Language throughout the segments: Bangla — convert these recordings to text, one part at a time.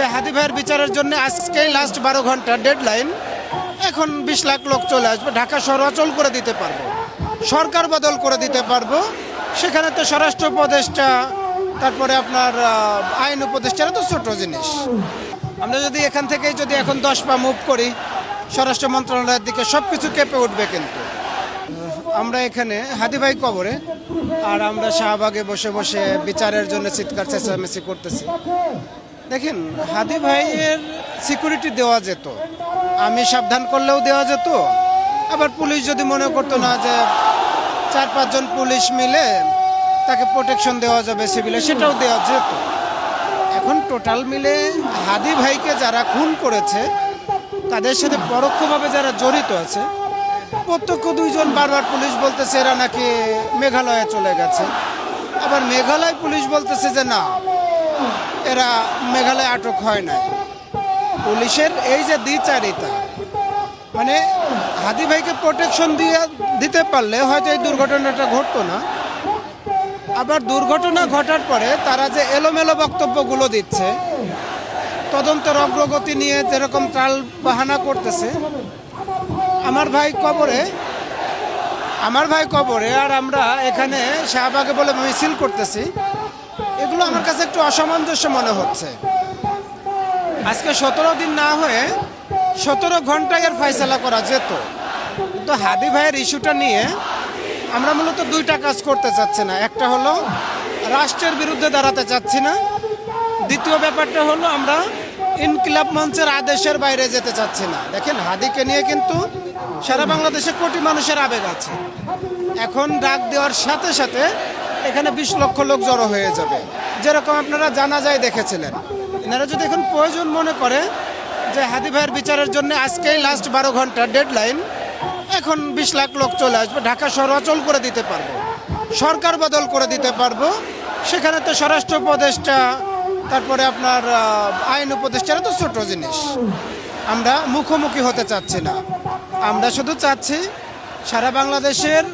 যে হাদি ভাইয়ের বিচারের জন্য আজকেই লাস্ট বারো ঘণ্টা ডেডলাইন এখন বিশ লাখ লোক চলে আসবে, ঢাকা শহর অচল করে দিতে পারব, সরকার বদল করে দিতে পারব। সেখানে তো স্বরাষ্ট্র উপদেষ্টা, তারপরে আপনার আইন উপদেষ্টারা তো ছোট জিনিস। আমরা যদি এখান থেকেই যদি এখন দশ পা মুভ করি, স্বরাষ্ট্র মন্ত্রণালয়ের দিকে সব কিছু কেঁপে উঠবে কিন্তু। আমরা এখানে হাদিভাই কবরে, আর আমরা শাহবাগে বসে বসে বিচারের জন্য চিৎকার, চেঁচামেচি করতেছি। দেখেন, হাদি ভাইয়ের সিকিউরিটি দেওয়া যেত। আমি সাবধান করলেও দেওয়া যেত। আবার পুলিশ যদি মনে করতো না যে চার পাঁচজন পুলিশ মিলে তাকে প্রোটেকশন দেওয়া যাবে সিভিলে সেটাও দেওয়া যেত। এখন টোটাল মিলে হাদি ভাইকে যারা খুন করেছে, তাদের সাথে পরোক্ষভাবে যারা জড়িত আছে, প্রত্যক্ষ দুইজন বারবার পুলিশ বলতেছে এরা নাকি মেঘালয়ে চলে গেছে। আবার মেঘালয় পুলিশ বলতেছে যে না এরা মেঘালয় আটক হয় নাই। পুলিশের এই যে দ্বিচারিতা মানে হাদি ভাইকে প্রোটেকশন দিয়ে দিতে পারলে হয়তো এই দুর্ঘটনাটা ঘটতো না। আবার দুর্ঘটনা ঘটার পরে তারা যে এলোমেলো বক্তব্যগুলো দিচ্ছে, তদন্তের অগ্রগতি নিয়ে যেরকম টাল বাহানা করতেছে, আমার ভাই কবরে, আমার ভাই কবরে আর আমরা এখানে শাহবাগে বলে মিছিল করতেছি। এগুলো আমার কাছে একটু অসামঞ্জস্য মনে হচ্ছে। আজকে সতেরো দিন না হয়ে সতেরো ঘন্টায় এর ফয়সলা করা যেত। কিন্তু হাদি ভাইয়ের ইস্যুটা নিয়ে আমরা মূলত দুইটা কাজ করতে চাচ্ছি না। একটা হলো রাষ্ট্রের বিরুদ্ধে দাঁড়াতে চাচ্ছি না। দ্বিতীয় ব্যাপারটা হলো আমরা ইনকিলাব মঞ্চের আদেশের বাইরে যেতে চাচ্ছি না। দেখেন হাদিকে নিয়ে কিন্তু সারা বাংলাদেশে কোটি মানুষের আবেগ আছে। এখন ডাক দেওয়ার সাথে সাথে এখানে বিশ লক্ষ লোক জড়ো হয়ে যাবে। যেরকম আপনারা জানা যায় দেখেছিলেন। এনারা যদি এখন প্রয়োজন মনে করে যে হাদি ভাইয়ের বিচারের জন্য আজকেই লাস্ট বারো ঘণ্টা ডেডলাইন এখন বিশ লাখ লোক চলে আসবে, ঢাকা শহর অচল করে দিতে পারব। সরকার বদল করে দিতে পারব। সেখানে তো স্বরাষ্ট্র উপদেষ্টা, তারপরে আপনার আইন উপদেষ্টারা তো ছোট জিনিস। আমরা মুখোমুখি হতে চাচ্ছি না। আমরা শুধু চাচ্ছি সারা বাংলাদেশের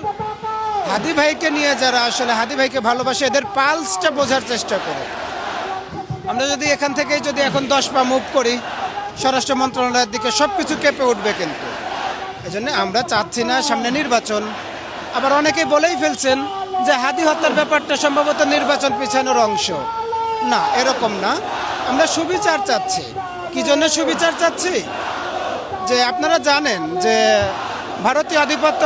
হাদি ভাইকে নিয়ে যারা আসলে হাদি ভাইকে ভালোবাসে, এদের পালসটা বোঝার চেষ্টা করে। আমরা যদি এখান থেকেই যদি এখন দশ পা মুভ করি, স্বরাষ্ট্র মন্ত্রণালয়ের দিকে সব কিছু কেঁপে উঠবে কিন্তু। এই জন্য আমরা চাচ্ছি না সামনে নির্বাচন। আবার অনেকেই বলেই ফেলছেন যে হাদি হত্যার ব্যাপারটা সম্ভবত নির্বাচন পিছানোর অংশ। না, এরকম না। আমরা সুবিচার চাচ্ছি। কি জন্য সুবিচার চাচ্ছি? যে আপনারা জানেন যে ভারতীয় আধিপত্য